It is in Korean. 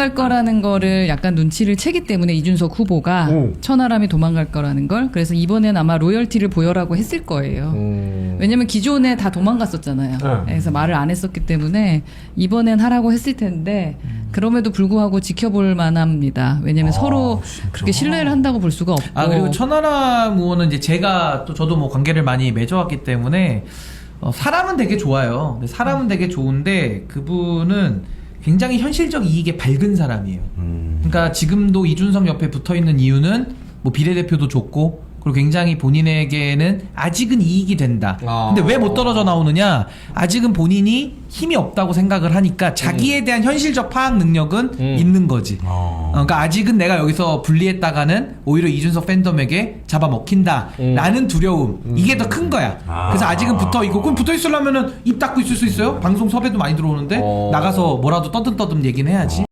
도망갈 거라는 거를 약간 눈치를 채기 때문에 이준석 후보가 오. 천하람이 도망갈 거라는 걸 그래서 이번엔 아마 로열티를 보여라고 했을 거예요. 음. 왜냐면 기존에 다 도망갔었잖아요. 네. 그래서 말을 안 했었기 때문에 이번엔 하라고 했을 텐데 그럼에도 불구하고 지켜볼 만합니다. 왜냐면 아, 서로 진짜? 그렇게 신뢰를 한다고 볼 수가 없고. 아 그리고 천하람 의원은 이제 제가 또 저도 뭐 관계를 많이 맺어왔기 때문에 어, 사람은 되게 좋아요. 사람은 되게 좋은데 그분은 굉장히 현실적 이익에 밝은 사람이에요. 음. 그러니까 지금도 이준석 옆에 붙어 있는 이유는 뭐 비례대표도 좋고 그리고 굉장히 본인에게는 아직은 이익이 된다. 아. 근데 왜 못 떨어져 나오느냐? 아직은 본인이 힘이 없다고 생각을 하니까 자기에 대한 현실적 파악 능력은 음. 있는 거지. 아. 어, 그러니까 아직은 내가 여기서 분리했다가는 오히려 이준석 팬덤에게 잡아먹힌다라는 두려움 이게 더 큰 거야. 음. 아. 그래서 아직은 붙어 있고 그럼 붙어 있으려면은 입 닫고 있을 수 있어요? 방송 섭외도 많이 들어오는데 어. 나가서 뭐라도 떠듬떠듬 얘기는 해야지.